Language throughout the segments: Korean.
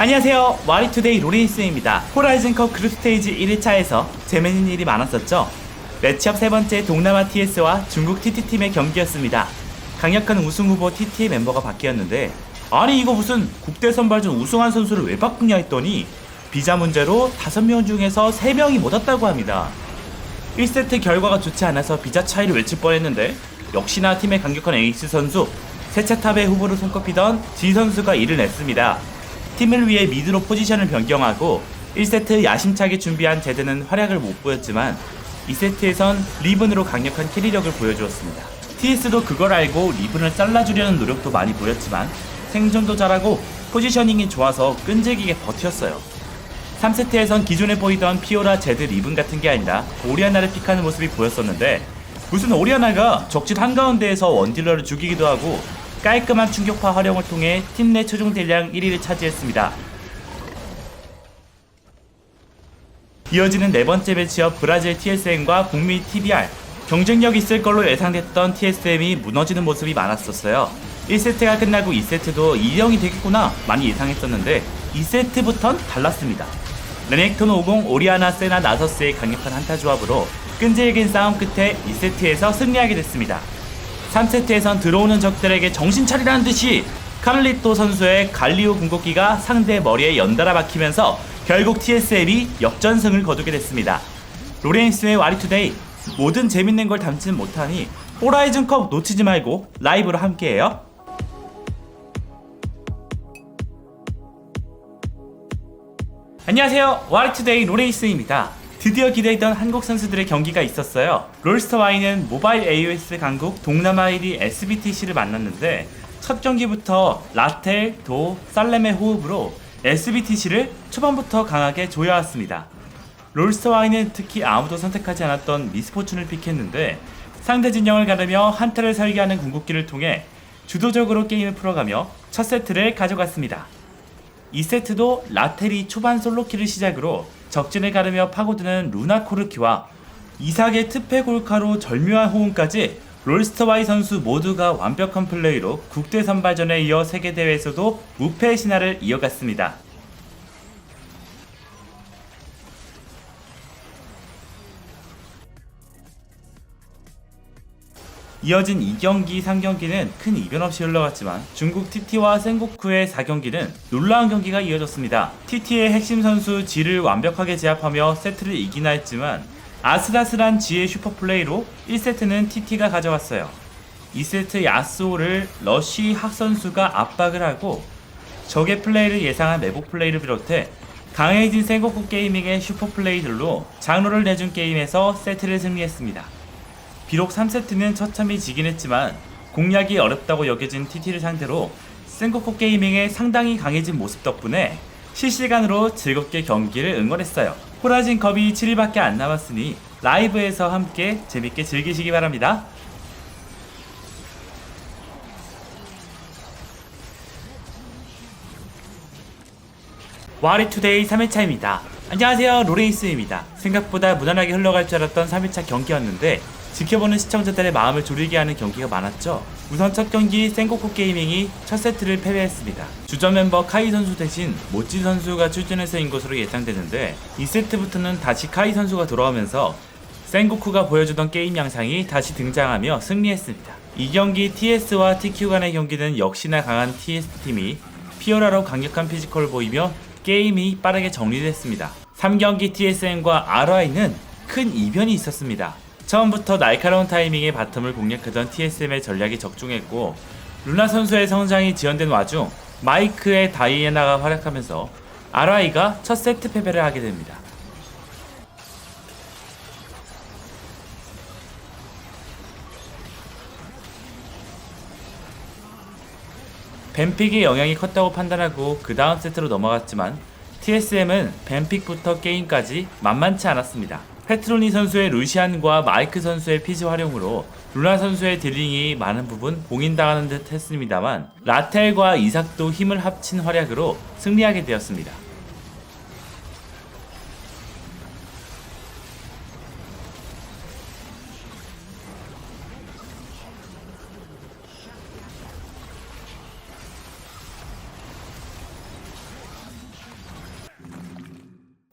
안녕하세요. 와리투데이 로리니스입니다. 호라이즌컵 그룹 스테이지 1일차에서 재밌는 일이 많았었죠. 매치업 세 번째 동남아 TS와 중국 TT팀의 경기였습니다. 강력한 우승 후보 TT의 멤버가 바뀌었는데 아니 이거 무슨 국대 선발전 우승한 선수를 왜 바꾸냐 했더니 비자 문제로 5명 중에서 3명이 못 왔다고 합니다. 1세트 결과가 좋지 않아서 비자 차이를 외칠 뻔했는데 역시나 팀의 강력한 에이스 선수 세차탑의 후보로 손꼽히던 지 선수가 이를 냈습니다. 팀을 위해 미드로 포지션을 변경하고 1세트 야심차게 준비한 제드는 활약을 못 보였지만 2세트에선 리븐으로 강력한 캐리력을 보여주었습니다. TS도 그걸 알고 리븐을 잘라주려는 노력도 많이 보였지만 생존도 잘하고 포지셔닝이 좋아서 끈질기게 버텼어요. 3세트에선 기존에 보이던 피오라 제드 리븐 같은 게 아니라 오리아나를 픽하는 모습이 보였었는데 무슨 오리아나가 적진 한가운데에서 원딜러를 죽이기도 하고 깔끔한 충격파 활용을 통해 팀 내 최종 딜량 1위를 차지했습니다. 이어지는 네 번째 매치업 브라질 TSM과 북미 TBR 경쟁력 있을 걸로 예상됐던 TSM이 무너지는 모습이 많았었어요. 1세트가 끝나고 2세트도 2-0이 되겠구나 많이 예상했었는데 2세트부턴 달랐습니다. 레넥톤 50, 오리아나, 세나, 나서스의 강력한 한타 조합으로 끈질긴 싸움 끝에 2세트에서 승리하게 됐습니다. 3세트에선 들어오는 적들에게 정신 차리라는 듯이 카를리토 선수의 갈리오 궁극기가 상대 머리에 연달아 박히면서 결국 TSM이 역전승을 거두게 됐습니다. 로렌스의 와리투데이 모든 재밌는 걸 담지는 못하니 호라이즌컵 놓치지 말고 라이브로 함께해요. 안녕하세요. 와리투데이 로레이스입니다. 드디어 기대했던 한국 선수들의 경기가 있었어요. 롤스터 Y는 모바일 AOS 강국 동남아 1위 SBTC를 만났는데 첫 경기부터 라텔, 도, 살렘의 호흡으로 SBTC를 초반부터 강하게 조여왔습니다. 롤스터 Y는 특히 아무도 선택하지 않았던 미스포춘을 픽했는데 상대 진영을 가르며 한타를 설계하는 궁극기를 통해 주도적으로 게임을 풀어가며 첫 세트를 가져갔습니다. 2세트도 라텔이 초반 솔로키를 시작으로 적진을 가르며 파고드는 루나 코르키와 이삭의 특패 골카로 절묘한 호응까지 롤스터와이 선수 모두가 완벽한 플레이로 국대 선발전에 이어 세계대회에서도 무패의 신화를 이어갔습니다. 이어진 2경기, 3경기는 큰 이변 없이 흘러갔지만 중국 TT와 센고쿠의 4경기는 놀라운 경기가 이어졌습니다. TT의 핵심 선수 지를 완벽하게 제압하며 세트를 이기나 했지만 아슬아슬한 지의 슈퍼플레이로 1세트는 TT가 가져갔어요. 2세트 야스오를 러쉬 학 선수가 압박을 하고 적의 플레이를 예상한 매복 플레이를 비롯해 강해진 센고쿠 게이밍의 슈퍼플레이들로 장로를 내준 게임에서 세트를 승리했습니다. 비록 3세트는 처참히 지긴 했지만 공략이 어렵다고 여겨진 TT를 상대로 센코코 게이밍의 상당히 강해진 모습 덕분에 실시간으로 즐겁게 경기를 응원했어요. 호라진 컵이 7일밖에 안 남았으니 라이브에서 함께 재밌게 즐기시기 바랍니다. 와리투데이 3회차입니다. 안녕하세요 로레이스입니다. 생각보다 무난하게 흘러갈 줄 알았던 3회차 경기였는데 지켜보는 시청자들의 마음을 졸이게 하는 경기가 많았죠. 우선 첫 경기 센고쿠 게이밍이 첫 세트를 패배했습니다. 주전 멤버 카이 선수 대신 모찌 선수가 출전해서인 것으로 예상되는데 2세트부터는 다시 카이 선수가 돌아오면서 센고쿠가 보여주던 게임 양상이 다시 등장하며 승리했습니다. 이 경기 TS와 TQ 간의 경기는 역시나 강한 TS팀이 피오라로 강력한 피지컬을 보이며 게임이 빠르게 정리됐습니다. 3경기 TSM과 RY는 큰 이변이 있었습니다. 처음부터 날카로운 타이밍에 바텀을 공략하던 TSM의 전략이 적중했고 루나 선수의 성장이 지연된 와중 마이크의 다이애나가 활약하면서 RI가 첫 세트 패배를 하게 됩니다. 뱀픽의 영향이 컸다고 판단하고 그 다음 세트로 넘어갔지만 TSM은 뱀픽부터 게임까지 만만치 않았습니다. 페트로니 선수의 루시안과 마이크 선수의 피지 활용으로 루나 선수의 딜링이 많은 부분 봉인당하는 듯 했습니다만 라텔과 이삭도 힘을 합친 활약으로 승리하게 되었습니다.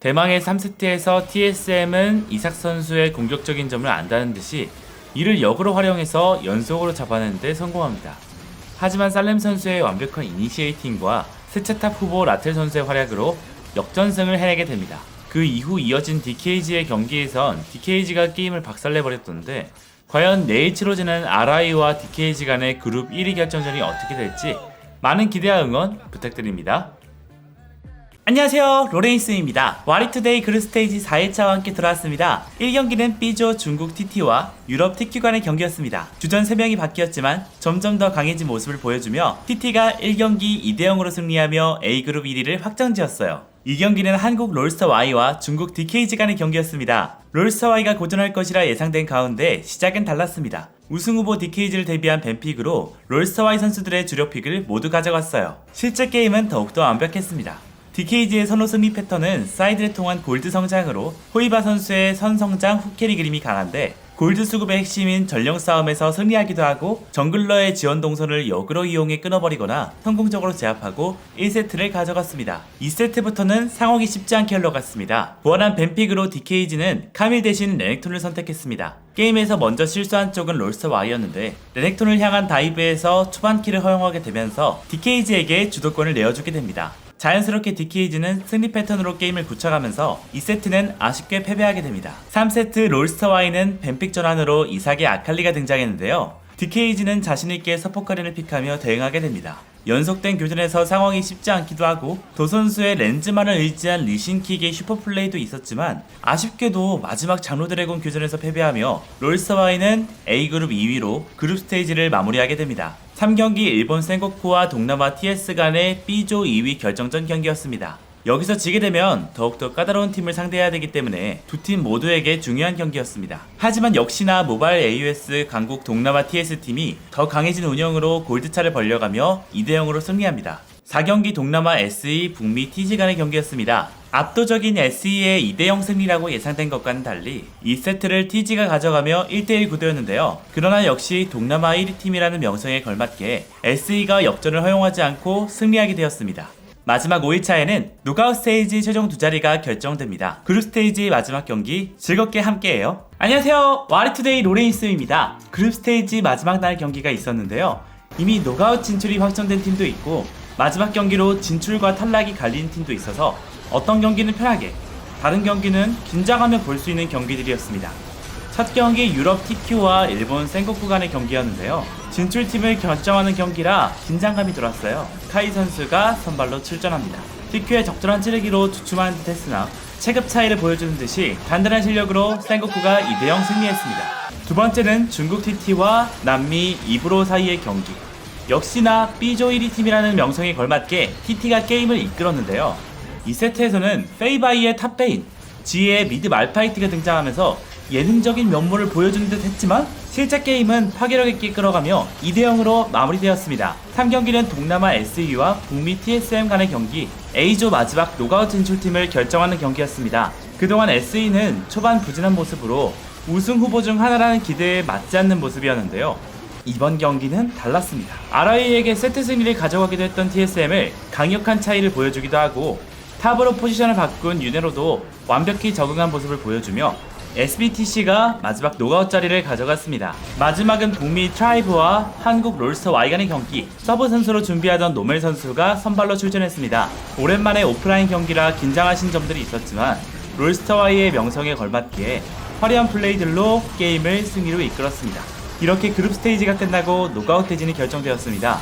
대망의 3세트에서 TSM은 이삭 선수의 공격적인 점을 안다는 듯이 이를 역으로 활용해서 연속으로 잡아내는데 성공합니다. 하지만 살렘 선수의 완벽한 이니시에이팅과 세차탑 후보 라텔 선수의 활약으로 역전승을 해내게 됩니다. 그 이후 이어진 DKG의 경기에선 DKG가 게임을 박살내버렸던데 과연 내일 치러지는 RI와 DKG 간의 그룹 1위 결정전이 어떻게 될지 많은 기대와 응원 부탁드립니다. 안녕하세요. 로레이스입니다. 와리투데이 그룹스테이지 4일차와 함께 돌아왔습니다. 1경기는 B조 중국 TT와 유럽 TQ 간의 경기였습니다. 주전 3명이 바뀌었지만 점점 더 강해진 모습을 보여주며 TT가 1경기 2대0으로 승리하며 A그룹 1위를 확정지었어요. 이 경기는 한국 롤스터 Y와 중국 DKG 간의 경기였습니다. 롤스터 Y가 고전할 것이라 예상된 가운데 시작은 달랐습니다. 우승 후보 DKG를 대비한 뱀픽으로 롤스터 Y 선수들의 주력 픽을 모두 가져갔어요. 실제 게임은 더욱더 완벽했습니다 DKG의 선호 승리 패턴은 사이드를 통한 골드 성장으로 호이바 선수의 선 성장 훅캐리 그림이 강한데 골드 수급의 핵심인 전령 싸움에서 승리하기도 하고 정글러의 지원 동선을 역으로 이용해 끊어버리거나 성공적으로 제압하고 1세트를 가져갔습니다. 2세트부터는 상황이 쉽지 않게 흘러갔습니다. 부활한 뱀픽으로 DKG는 카밀 대신 레넥톤을 선택했습니다. 게임에서 먼저 실수한 쪽은 롤스터 Y였는데 레넥톤을 향한 다이브에서 초반키를 허용하게 되면서 DKG에게 주도권을 내어주게 됩니다. 자연스럽게 DKG는 승리 패턴으로 게임을 굳혀가면서 2세트는 아쉽게 패배하게 됩니다. 3세트 롤스터 Y는 뱀픽 전환으로 이삭의 아칼리가 등장했는데요. DKG는 자신있게 서포카린을 픽하며 대응하게 됩니다. 연속된 교전에서 상황이 쉽지 않기도 하고 도 선수의 렌즈만을 의지한 리신킥의 슈퍼플레이도 있었지만 아쉽게도 마지막 장로 드래곤 교전에서 패배하며 롤스와이는 A그룹 2위로 그룹 스테이지를 마무리하게 됩니다. 3경기 일본 센고쿠와 동남아 TS 간의 B조 2위 결정전 경기였습니다. 여기서 지게 되면 더욱더 까다로운 팀을 상대해야 되기 때문에 두 팀 모두에게 중요한 경기였습니다. 하지만 역시나 모바일 AUS 강국 동남아 TS 팀이 더 강해진 운영으로 골드차를 벌려가며 2대0으로 승리합니다. 4경기 동남아 SE 북미 TG 간의 경기였습니다. 압도적인 SE의 2대0 승리라고 예상된 것과는 달리 2세트를 TG가 가져가며 1대1 구도였는데요. 그러나 역시 동남아 1위 팀이라는 명성에 걸맞게 SE가 역전을 허용하지 않고 승리하게 되었습니다. 마지막 5일차에는 노가웃 스테이지 최종 두 자리가 결정됩니다. 그룹 스테이지 마지막 경기 즐겁게 함께해요. 안녕하세요. 와리투데이 로레인스입니다. 그룹 스테이지 마지막 날 경기가 있었는데요. 이미 노가웃 진출이 확정된 팀도 있고 마지막 경기로 진출과 탈락이 갈리는 팀도 있어서 어떤 경기는 편하게 다른 경기는 긴장하며 볼 수 있는 경기들이었습니다. 첫 경기 유럽 TQ와 일본 센고쿠 간의 경기였는데요. 진출팀을 결정하는 경기라 긴장감이 돌았어요. 카이 선수가 선발로 출전합니다. TQ의 적절한 찌르기로 주춤하는 듯 했으나 체급 차이를 보여주는 듯이 단단한 실력으로 센고쿠가 2대0 승리했습니다. 두 번째는 중국 TT와 남미 이브로 사이의 경기. 역시나 B조 1위 팀이라는 명성에 걸맞게 TT가 게임을 이끌었는데요. 이 세트에서는 페이바이의 탑베인, 지의 미드 말파이트가 등장하면서 예능적인 면모를 보여주는 듯 했지만 실제 게임은 파괴력 있게 끌어가며 2대0으로 마무리되었습니다. 3경기는 동남아 SE와 북미 TSM 간의 경기, A조 마지막 노가웃 진출팀을 결정하는 경기였습니다. 그동안 SE는 초반 부진한 모습으로 우승 후보 중 하나라는 기대에 맞지 않는 모습이었는데요. 이번 경기는 달랐습니다. RI에게 세트 승리를 가져가기도 했던 TSM을 강력한 차이를 보여주기도 하고 탑으로 포지션을 바꾼 유네로도 완벽히 적응한 모습을 보여주며 SBTC가 마지막 노가웃 자리를 가져갔습니다. 마지막은 북미 트라이브와 한국 롤스터 Y 간의 경기. 서브 선수로 준비하던 노멜 선수가 선발로 출전했습니다. 오랜만에 오프라인 경기라 긴장하신 점들이 있었지만 롤스터 Y의 명성에 걸맞게 화려한 플레이들로 게임을 승리로 이끌었습니다. 이렇게 그룹 스테이지가 끝나고 노가웃 대진이 결정되었습니다.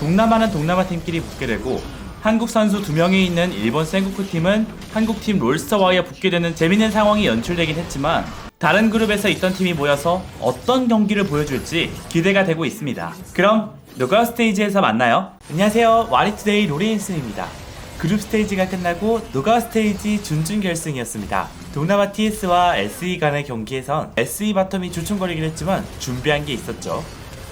동남아는 동남아 팀끼리 붙게 되고 한국 선수 두 명이 있는 일본 센고쿠 팀은 한국 팀 롤스터와이어 붙게 되는 재밌는 상황이 연출되긴 했지만 다른 그룹에서 있던 팀이 모여서 어떤 경기를 보여줄지 기대가 되고 있습니다. 그럼 노가웃 스테이지에서 만나요. 안녕하세요. 와리투데이 로리인슨입니다. 그룹 스테이지가 끝나고 노가웃 스테이지 준준 결승이었습니다. 동남아 TS와 SE 간의 경기에선 SE 바텀이 주춤거리긴 했지만 준비한 게 있었죠.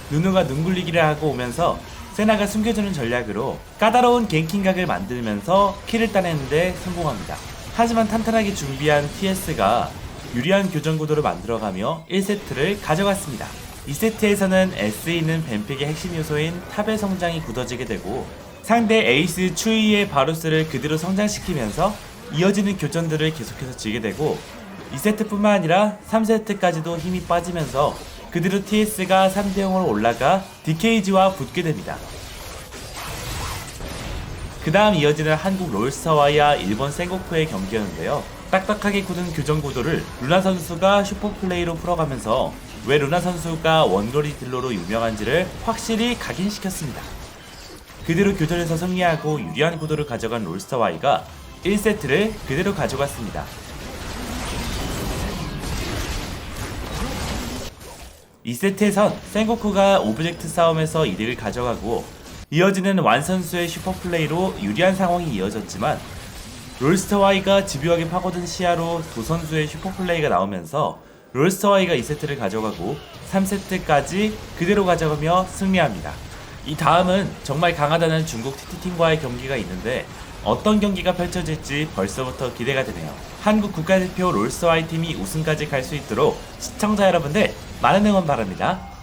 누누가 눈 굴리기를 하고 오면서 세나가 숨겨주는 전략으로 까다로운 갱킹각을 만들면서 킬을 따내는데 성공합니다. 하지만 탄탄하게 준비한 TS가 유리한 교전 구도를 만들어가며 1세트를 가져갔습니다. 2세트에서는 SE는 뱀픽의 핵심 요소인 탑의 성장이 굳어지게 되고 상대 에이스 추이의 바루스를 그대로 성장시키면서 이어지는 교전들을 계속해서 지게 되고 2세트뿐만 아니라 3세트까지도 힘이 빠지면서 그대로 TS가 3대 0으로 올라가 DKG와 붙게 됩니다. 그 다음 이어지는 한국 롤스타와이와 일본 센고쿠의 경기였는데요. 딱딱하게 굳은 교전 구도를 루나 선수가 슈퍼플레이로 풀어가면서 왜 루나 선수가 원거리 딜러로 유명한지를 확실히 각인시켰습니다. 그대로 교전에서 승리하고 유리한 구도를 가져간 롤스타와이가 1세트를 그대로 가져갔습니다. 이세트에선 센고쿠가 오브젝트 싸움에서 이득을 가져가고 이어지는 완 선수의 슈퍼플레이로 유리한 상황이 이어졌지만 롤스터와이가 집요하게 파고든 시야로 도 선수의 슈퍼플레이가 나오면서 롤스터와이가 2세트를 가져가고 3세트까지 그대로 가져가며 승리합니다. 이 다음은 정말 강하다는 중국 TT팀과의 경기가 있는데 어떤 경기가 펼쳐질지 벌써부터 기대가 되네요. 한국 국가대표 롤스와이 팀이 우승까지 갈 수 있도록 시청자 여러분들 많은 응원 바랍니다.